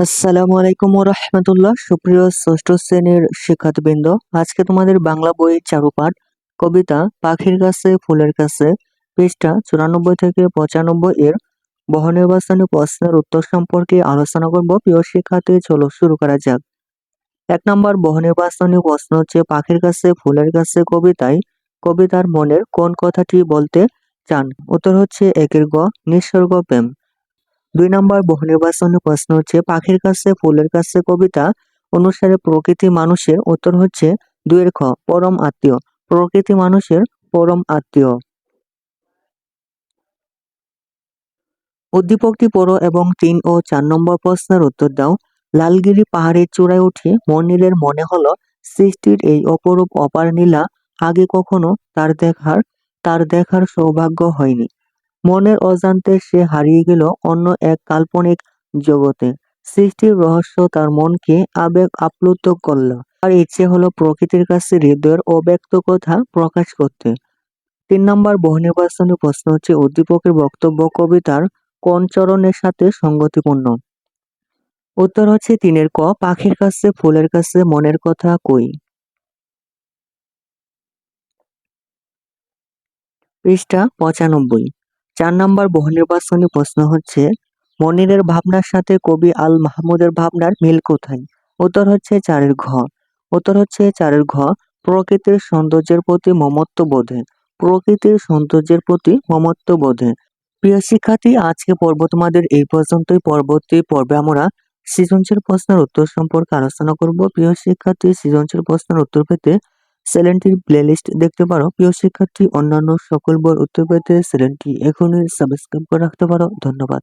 আসসালামু আলাইকুম রহমতুল্লাহ। সুপ্রিয় ষষ্ঠ শ্রেণির শিক্ষার্থীবৃন্দ, আজকে তোমাদের বাংলা বইয়ের চারুপাঠ, কবিতা, পাখির কাছে, ফুলের কাছে, পৃষ্ঠা চুরানব্বই থেকে পঁচানব্বই এর বহুনির্বাচনী প্রশ্নের উত্তর সম্পর্কে আলোচনা করব। প্রিয় শিক্ষার্থী, চলো শুরু করা যাক। এক নম্বর বহুনির্বাচনী প্রশ্ন হচ্ছে, পাখির কাছে, ফুলের কাছে কবিতায়, কবিতার মনের কোন কথাটি বলতে চান? উত্তর হচ্ছে একের গ, নিঃসর্গ, প্রেম। দুই নম্বর বহুনির্বাচনী প্রশ্ন হচ্ছে, পাখির কাছে, ফুলের কাছে কবিতা অনুসারে প্রকৃতি মানুষের উত্তর হচ্ছে দুইয়ের খ, পরম আত্মীয়। প্রকৃতি মানুষের পরম আত্মীয়। উদ্দীপকটি পড়ো এবং তিন ও চার নম্বর প্রশ্নের উত্তর দাও। লালগিরি পাহাড়ের চূড়ায় উঠে মনিরের মনে হলো সৃষ্টির এই অপরূপ অপার নীলা আগে কখনো তার দেখার তার দেখার সৌভাগ্য হয়নি। মনের অজান্তে সে হারিয়ে গেল অন্য এক কাল্পনিক জগতে। সৃষ্টির রহস্য তার মনকে আবেগ আপ্লুত করল। আর ইচ্ছে হলো প্রকৃতির কাছে হৃদয়ের অব্যক্ত কথা প্রকাশ করতে। তিন নম্বর বহুনির্বাচনী প্রশ্ন হচ্ছে, উদ্দীপকের বক্তব্য কবিতার কোন চরণের সাথে সঙ্গতিপূর্ণ? উত্তর হচ্ছে, তিনের ক, পাখির কাছে, ফুলের কাছে, মনের কথা কই? পৃষ্ঠা পঁচানব্বই। চার নম্বর বহুনির্বাচনী প্রশ্ন হচ্ছে, মনিরের ভাবনার সাথে কবি আল মাহমুদের ভাবনার মিল কোথায়? উত্তর হচ্ছে চারের ঘ। উত্তর হচ্ছে চারের ঘ, প্রকৃতির সৌন্দর্যের প্রতি মমত্ব বোধে। প্রকৃতির সৌন্দর্যের প্রতি মমত্ব বোধে। প্রিয় শিক্ষার্থী, আজকে পর্ব তোমাদের এই পর্যন্তই। পরবর্তী পর্বে আমরা সৃজনশীল প্রশ্নের উত্তর সম্পর্কে আলোচনা করব। প্রিয় শিক্ষার্থী, সৃজনশীল প্রশ্নের উত্তর পেতে চ্যানেলটির প্লেলিস্ট দেখতে পারো। প্রিয় শিক্ষার্থী, অন্যান্য সকল বই উত্তর পেতে সেলেনটি এখনই সাবস্ক্রাইব করে রাখতে পারো। ধন্যবাদ।